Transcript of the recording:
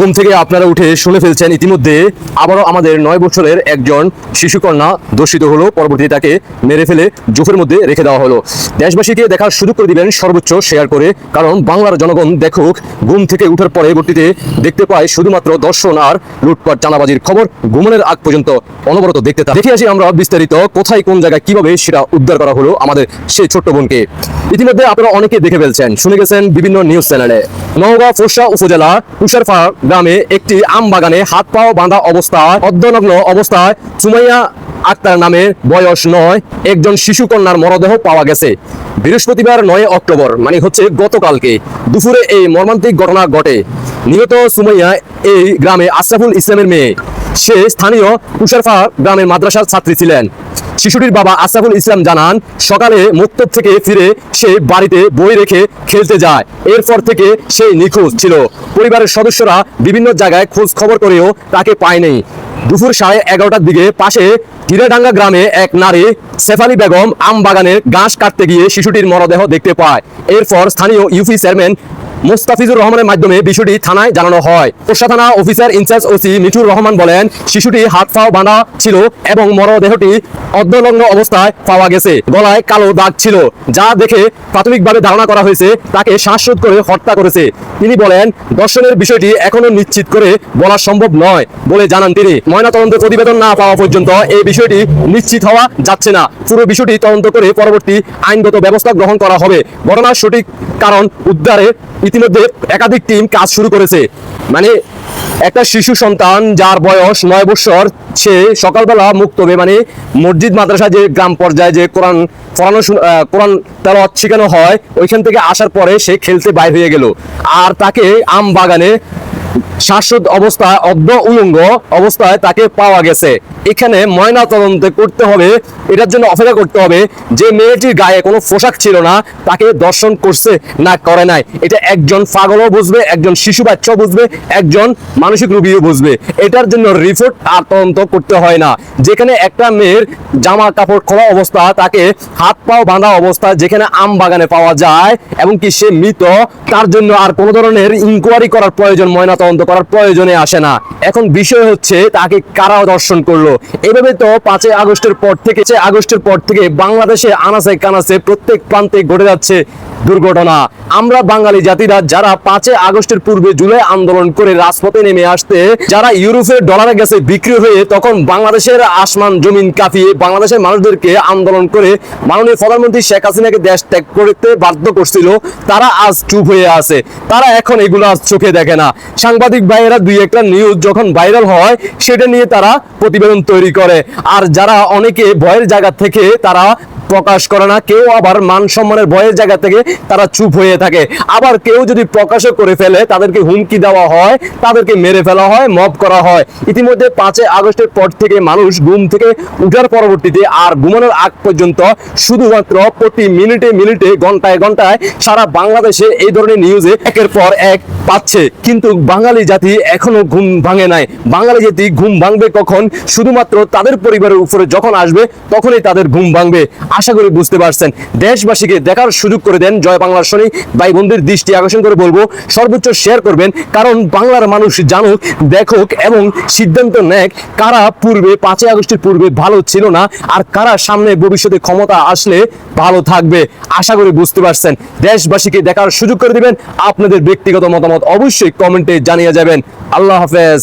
ঘুম থেকে আপনারা উঠে শুনে ফেলছেন ইতিমধ্যে আবারও আমাদের নয় বছরের একজন শিশুকন্যা দর্শিত হলো। পরবর্তীতে তাকে মেরে ফেলে জোফের মধ্যে রেখে দেওয়া হলো। দেশবাসীকে দেখার সুযোগ করে দিবেন সর্বোচ্চ শেয়ার করে, কারণ বাংলার জনগণ দেখুক, ঘুম থেকে উঠার পরবর্তীতে দেখতে পায় শুধুমাত্র দর্শন আর লুটপাট, চাঁদাবাজির খবর ঘুমনের আগ পর্যন্ত অনবরত দেখতে থাকে। দেখে আসি আমরা বিস্তারিত, কোথায়, কোন জায়গায়, কীভাবে সেটা উদ্ধার করা হলো আমাদের সেই ছোট্ট বোনকে। ইতিমধ্যে আপনারা অনেকে দেখে ফেলছেন, শুনে গেছেন বিভিন্ন নিউজ চ্যানেলে। নওগাঁ ফোরসা উপজেলা তুষারফা গ্রামে একটি আম বাগানে হাত পাও বাঁধা অবস্থায় অর্ধনগ্ন অবস্থায় সুমাইয়া আক্তার নামে বয়স নয়, একজন শিশু কন্যার মরদেহ পাওয়া গেছে। বৃহস্পতিবার নয় অক্টোবর মানে হচ্ছে গতকালকে দুপুরে এই মর্মান্তিক ঘটনা ঘটে। নিহত সুমাইয়া এই গ্রামে আশরাফুল ইসলামের মেয়ে। সে স্থানীয় তুষারফা গ্রামের মাদ্রাসার ছাত্রী ছিলেন। শিশুটির বাবা আশরাফুল ইসলাম জানান, সকালে মুক্তব থেকে ফিরে সে বাড়িতে বই রেখে খেলতে যায়। এরপর থেকে সে নিখোঁজ ছিল। পরিবারের সদস্যরা বিভিন্ন জায়গায় খোঁজ খবর করেও তাকে পায়নি। দুপুর সাড়ে এগারোটার দিকে পাশে হিরাডাঙ্গা গ্রামে এক নারী, সেফালি বেগম আম বাগানের ঘাস কাটতে গিয়ে শিশুটির মরদেহ দেখতে পায়। এরপর স্থানীয় ইউপি চেয়ারম্যান মোস্তাফিজুর রহমানের মাধ্যমে বিষয়টি থানায় জানানো হয়। পোষা থানা অফিসার ইনচার্জ ওসি মিঠুর রহমান বলেন, শিশুটি হাত পাও বাঁধা ছিল এবং মরদেহটি অর্ধলগ্ন অবস্থায় পাওয়া গেছে। গলায় কালো দাগ ছিল। যা দেখে প্রাথমিকভাবে ধারণা করা হয়েছে তাকে শ্বাসরোধ করে হত্যা করেছে। তিনি বলেন, দর্শনের বিষয়টি এখনও নিশ্চিত করে বলা সম্ভব নয় বলে জানান তিনি। ময়নাতদন্তের প্রতিবেদন না পাওয়া পর্যন্ত এই বিষয়টি নিশ্চিত হওয়া যাচ্ছে না। পুরো বিষয়টি তদন্ত করে পরবর্তী আইনগত ব্যবস্থা গ্রহণ করা হবে। ঘটনার সঠিক কারণ উদ্ধারে ইতিমধ্যে একাধিক টিম কাজ শুরু করেছে। মানে একটা শিশু সন্তান যার বয়স নয় বছর সে সকালবেলা মুক্তবে মানে মসজিদ, মাদ্রাসা যে গ্রাম পর্যায়ে যে কোরআন পড়ানো কোরআন তেলাওয়াত শেখানো হয়, ওইখান থেকে আসার পরে সে খেলতে বাইর হয়ে গেল। আর তাকে আম বাগানে শ্বাসরোধ অবস্থায় অর্ধ উলঙ্গ অবস্থায় তাকে পাওয়া গেছে। এখানে ময়না তদন্ত করতে হবে, এটার জন্য অপেক্ষা করতে হবে। যে মেয়েটির গায়ে কোনো পোশাক ছিল না, তাকে দর্শন করছে না, করে নাই। এটা একজন পাগলও বুঝবে, একজন শিশু বাচ্চাও বুঝবে, একজন মানসিক রোগীও বুঝবে। এটার জন্য রিপোর্ট আর তদন্ত করতে হয় না। যেখানে একটা মেয়ের জামা কাপড় খোলা অবস্থা, তাকে হাত পাও বাঁধা অবস্থা, যেখানে আম বাগানে পাওয়া যায়, এবং কি সে মৃত, তার জন্য আর কোনো ধরনের ইনকোয়ারি করার প্রয়োজন, ময়না তদন্ত করার প্রয়োজনে আসে না। এখন বিষয় হচ্ছে, তাকে কারা দর্শন করল? এভাবে তো পাঁচই আগস্টের পর থেকে আগস্টের পর থেকে বাংলাদেশে আনাচে কানাচে প্রত্যেক প্রান্তে ঘটে যাচ্ছে দুর্ঘটনা। আমরা বাঙালি জাতিরা যারা পাঁচই আগস্টের পূর্বে জুলাই আন্দোলন করে রাজপথে নেমে আসতে, যারা ইউরোপের ডলারে গেছে বিক্রি হয়ে তখন বাংলাদেশের আসমান জমিন কাঁপিয়ে বাংলাদেশের মানুষদেরকে আন্দোলন করে মাননীয় প্রধানমন্ত্রী শেখ হাসিনাকে দেশ ত্যাগ করতে বাধ্য করছিল, তারা আজ চুপ হয়ে আছে। তারা এখন এগুলো আজ চোখে দেখে না। সাংবাদিক ভাইয়েরা দুই একটা নিউজ যখন ভাইরাল হয়, সেটা নিয়ে তারা প্রতিবেদন তৈরি করে। আর যারা অনেকে ভয়ের জায়গা থেকে তারা প্রকাশ করে না, কেউ আবার মান সম্মানের ভয়ের জায়গা থেকে তারা চুপ হয়ে থাকে। আবার কেউ যদি প্রকাশও করে ফেলে, তাদেরকে হুমকি দেওয়া হয়, তাদেরকে মেরে ফেলা হয়, মব করা হয়। ইতিমধ্যে পাঁচই আগস্টের পর থেকে মানুষ ঘুম থেকে উঠার পরবর্তীতে আর ঘুমানোর আগ পর্যন্ত শুধুমাত্র প্রতি মিনিটে মিনিটে, ঘন্টায় ঘন্টায় সারা বাংলাদেশে এই ধরনের নিউজে একের পর এক পাচ্ছে। কিন্তু বাঙালি জাতি এখনও ঘুম ভাঙে নাই। বাঙালি জাতি ঘুম ভাঙবে কখন? শুধুমাত্র তাদের পরিবারের উপরে যখন আসবে, তখনই তাদের ঘুম ভাঙবে। আশা করি বুঝতে পারছেন। দেশবাসীকে দেখার সুযোগ করে দেন জয় বাংলার শনি। ভাই বন্ধুর দৃষ্টি আকর্ষণ করে বলব, সর্বোচ্চ শেয়ার করবেন। কারণ বাংলার মানুষ জানুক, দেখুক এবং সিদ্ধান্ত নেক কারা পূর্বে, পাঁচই আগস্টের পূর্বে ভালো ছিল না আর কারা সামনে ভবিষ্যতে ক্ষমতা আসলে ভালো থাকবে। আশা করি বুঝতে পারছেন। দেশবাসীকে দেখার সুযোগ করে দিবেন। আপনাদের ব্যক্তিগত মতামত অবশ্যই কমেন্টে জানিয়ে যাবেন। আল্লাহ হাফেজ।